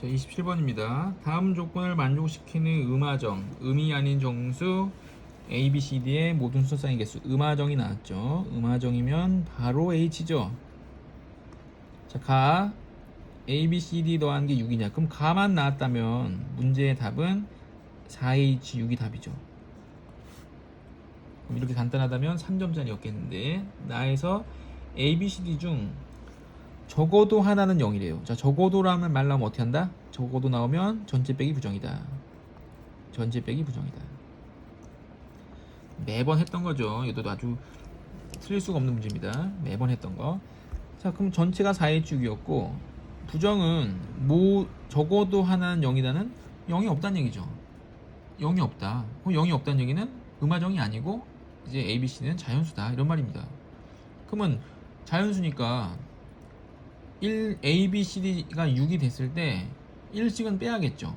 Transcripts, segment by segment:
자, 27번입니다. 다음 조건을 만족시키는 음화정, 음이 아닌 정수 A, B, C, D의 모든 수소쌍의 개수. 음화정이 나왔죠. 음화정이면 바로 H죠. 자, 가 A, B, C, D 더한 게 6이냐? 그럼 가만 나왔다면 문제의 답은 4H, 6이 답이죠. 그럼 이렇게 간단하다면 3점짜리였겠는데 나에서 A, B, C, D 중 적어도 하나는 0이래요. 자, 적어도라면 말 나오면 어떻게 한다? 적어도 나오면 전체 빼기 부정이다. 전체 빼기 부정이다. 매번 했던 거죠. 이것도 아주 틀릴 수가 없는 문제입니다. 매번 했던 거. 자, 그럼 전체가 4의 축이었고 부정은 뭐 적어도 하나는 0이다는 0이 없다는 얘기죠. 0이 없다. 그럼 0이 없다는 얘기는 음화정이 아니고 이제 A, B, C는 자연수다. 이런 말입니다. 그러면 자연수니까 1 A, B, C, D가 6이 됐을 때 1씩은 빼야겠죠.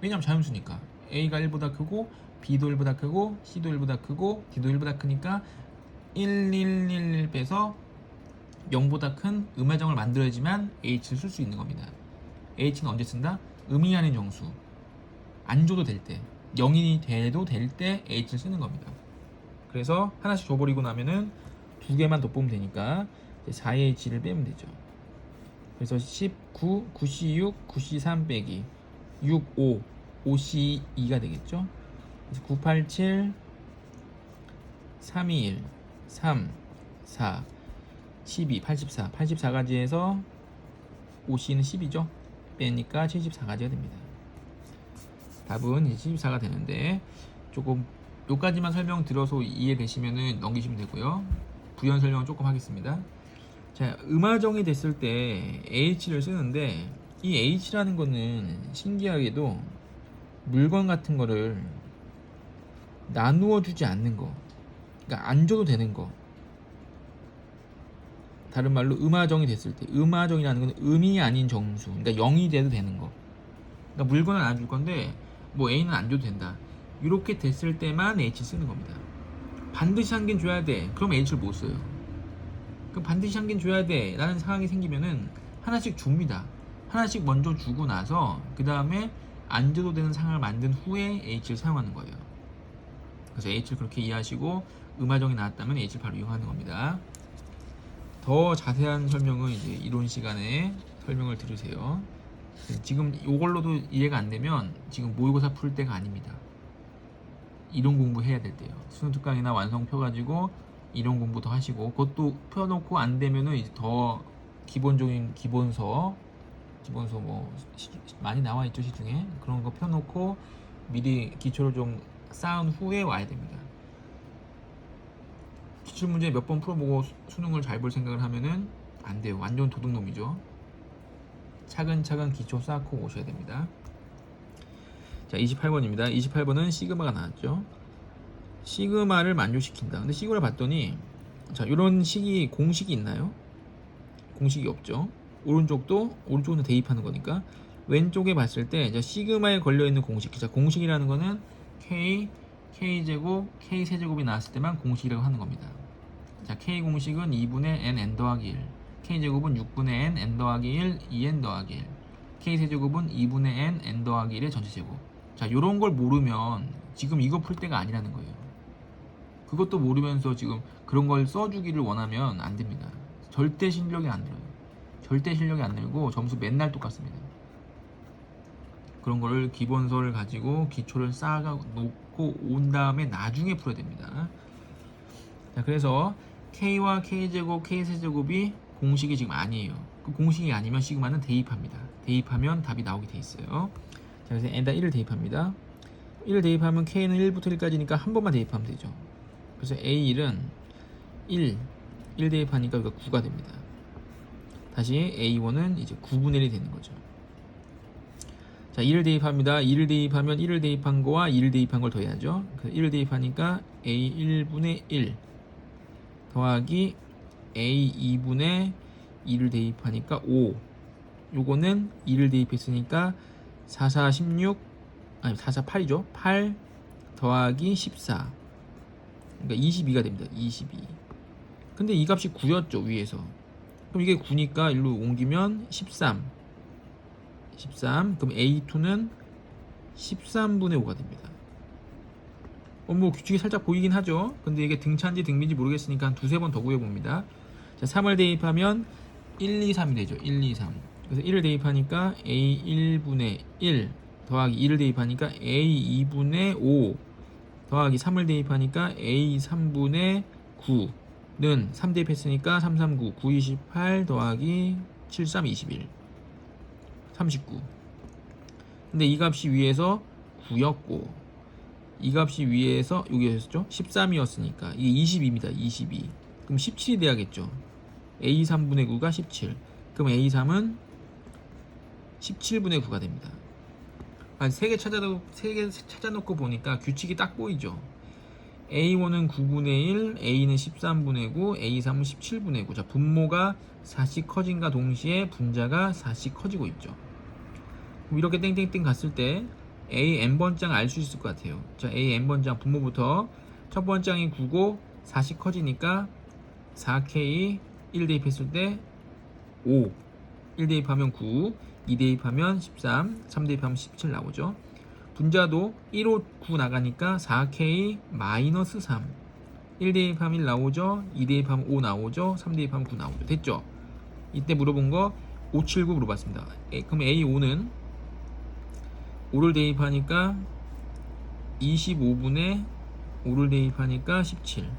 왜냐면 자연수니까 A가 1보다 크고 B도 1보다 크고 C도 1보다 크고 D도 1보다 크니까 1, 1, 1, 1 빼서 0보다 큰 음화정을 만들어야지만 H를 쓸 수 있는 겁니다. H는 언제 쓴다? 음이 아닌 정수. 안 줘도 될 때, 0이 돼도 될 때 H를 쓰는 겁니다. 그래서 하나씩 줘버리고 나면은 두 개만 더 뽑으면 되니까 4H를 빼면 되죠. 그래서 19, 9C6, 9C3 빼기 6, 5, 5C2가 되겠죠. 그래서 987, 321, 3, 4, 12, 84. 84가지에서 5C는 10이죠. 빼니까 74가지가 됩니다. 답은 이제 74가 되는데 조금 요까지만 설명 들어서 이해되시면은 넘기시면 되고요. 부연 설명 조금 하겠습니다. 자, 음화정이 됐을 때 H를 쓰는데 이 H라는 거는 신기하게도 물건 같은 거를 나누어 주지 않는 거. 그러니까 안 줘도 되는 거. 다른 말로 음화정이 됐을 때 음화정이라는 건 음이 아닌 정수. 그러니까 0이 돼도 되는 거. 그러니까 물건을 안 줄 건데 뭐 A는 안 줘도 된다. 이렇게 됐을 때만 H 쓰는 겁니다. 반드시 한 개는 줘야 돼. 그럼 H를 못 써요. 그럼 반드시 한 개는 줘야 돼. 라는 상황이 생기면은 하나씩 줍니다. 하나씩 먼저 주고 나서 그 다음에 안 줘도 되는 상황을 만든 후에 H를 사용하는 거예요. 그래서 H를 그렇게 이해하시고 음화정이 나왔다면 H를 바로 이용하는 겁니다. 더 자세한 설명은 이제 이론 시간에 설명을 들으세요. 지금 이걸로도 이해가 안 되면 지금 모의고사 풀 때가 아닙니다. 이론 공부해야 될 때요. 수능 특강이나 완성 펴가지고 이론 공부 더 하시고 그것도 펴놓고 안 되면은 이제 더 기본적인 기본서 기본서 뭐 시- 많이 나와 있죠 시중에 그런 거 펴놓고 미리 기초를 좀 쌓은 후에 와야 됩니다. 기출 문제 몇 번 풀어보고 수- 수능을 잘 볼 생각을 하면은 안 돼요. 완전 도둑놈이죠. 차근차근 기초 쌓고 오셔야 됩니다. 자, 28번입니다. 28번은 시그마가 나왔죠. 시그마를 만족시킨다. 근데 시그마를 봤더니 자, 이런 식이 공식이 있나요? 공식이 없죠. 오른쪽도 오른쪽은 대입하는 거니까 왼쪽에 봤을 때 자, 시그마에 걸려 있는 공식. 자, 공식이라는 거는 k k 제곱 k 세제곱이 나왔을 때만 공식이라고 하는 겁니다. 자, k 공식은 2분의 n n 더하기 1. k 제곱은 6분의 n n 더하기 1 2n 더하기 1. k 세제곱은 2분의 n n 더하기 1의 전체 제곱. 자, 요런 걸 모르면 지금 이거 풀 때가 아니라는 거예요. 그것도 모르면서 지금 그런 걸 써주기를 원하면 안 됩니다. 절대 실력이 안 늘어요. 절대 실력이 안 늘고 점수 맨날 똑같습니다. 그런 거를 기본서를 가지고 기초를 쌓아 놓고 온 다음에 나중에 풀어야 됩니다. 자, 그래서 k와 k제곱, k세제곱이 공식이 지금 아니에요. 그 공식이 아니면 시그마는 대입합니다. 대입하면 답이 나오게 돼 있어요. 자, 그래서 에다 1을 대입합니다. 1을 대입하면 k는 1부터 1까지니까 한 번만 대입하면 되죠. 그래서 a1은 1, 1 대입하니까 여기가 9가 됩니다. 다시 a1은 이제 9분의 1이 되는 거죠. 자, 2를 대입합니다. 2를 대입하면 1을 대입한 거와 2를 대입한 걸 더해야죠. 그래서 1을 대입하니까 a 1분의 1 더하기 a 2분의 2를 대입하니까 5. 요거는 2를 대입했으니까 4, 4, 16 아니 4, 4, 8이죠. 8 더하기 14 그러니까 22가 됩니다. 22 근데 이 값이 9였죠 위에서 그럼 이게 9니까 일로 옮기면 13 13. 그럼 A2는 13분의 5가 됩니다. 어, 뭐 규칙이 살짝 보이긴 하죠. 근데 이게 등차인지 등비인지 모르겠으니까 한 두세 번 더 구해봅니다. 자, 3을 대입하면 1, 2, 3이 되죠. 1, 2, 3. 그래서 1을 대입하니까 A 1분의 1 더하기 2를 대입하니까 A 2분의 5 더하기 3을 대입하니까 A 3분의 9는 3 대입했으니까 3, 3, 9, 9, 28 더하기 7, 3, 21 39 근데 이 값이 위에서 9였고 이 값이 위에서 여기였죠? 13이었으니까 이게 22입니다 22 그럼 17이 돼야겠죠? A 3분의 9가 17 그럼 A 3은 17분의 9가 됩니다 한 3개 찾아도 3개 찾아놓고 보니까 규칙이 딱 보이죠 A1은 9분의 1, A는 13분의 9, A3은 17분의 9. 자, 분모가 4씩 커진과 동시에 분자가 4씩 커지고 있죠. 이렇게 땡땡땡 갔을 때 A n번장 알 수 있을 것 같아요. 자, A n번장 분모부터 첫 번장이 9고 4씩 커지니까 4K 1 대입했을 때 5, 1 대입하면 9, 2 대입하면 13, 3 대입하면 17 나오죠. 분자도 1, 5, 9 나가니까 4K 마이너스 3 1 대입하면 1 나오죠. 2 대입하면 5 나오죠. 3 대입하면 9 나오죠. 됐죠? 이때 물어본 거 579 물어봤습니다. 에, 그럼 A5는 5를 대입하니까 25분의 5를 대입하니까 17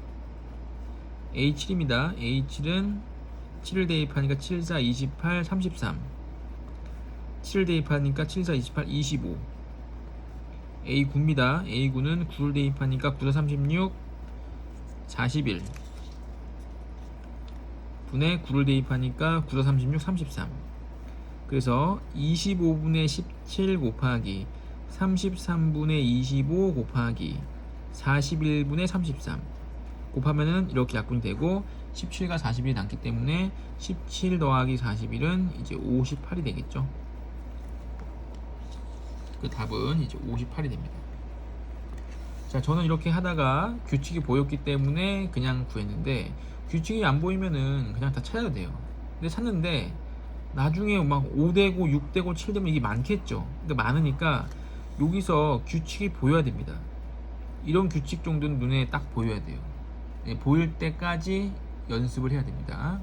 A7입니다. A7은 7을 대입하니까 7, 4, 28, 33 7을 대입하니까 7, 4, 28, 25 A9입니다. A9는 9를 대입하니까 9도 36, 41 분의 9를 대입하니까 9도 36, 33 그래서 25분의 17 곱하기 33분의 25 곱하기 41분의 33 곱하면은 이렇게 약분이 되고 17과 40이 남기 때문에 17 더하기 41은 이제 58이 되겠죠. 그 답은 이제 58이 됩니다. 자, 저는 이렇게 하다가 규칙이 보였기 때문에 그냥 구했는데 규칙이 안 보이면은 그냥 다 찾아도 돼요. 근데 찾는데 나중에 막 5되고 6되고 7되면 이게 많겠죠. 그러니까 많으니까 여기서 규칙이 보여야 됩니다. 이런 규칙 정도는 눈에 딱 보여야 돼요. 예, 보일 때까지 연습을 해야 됩니다.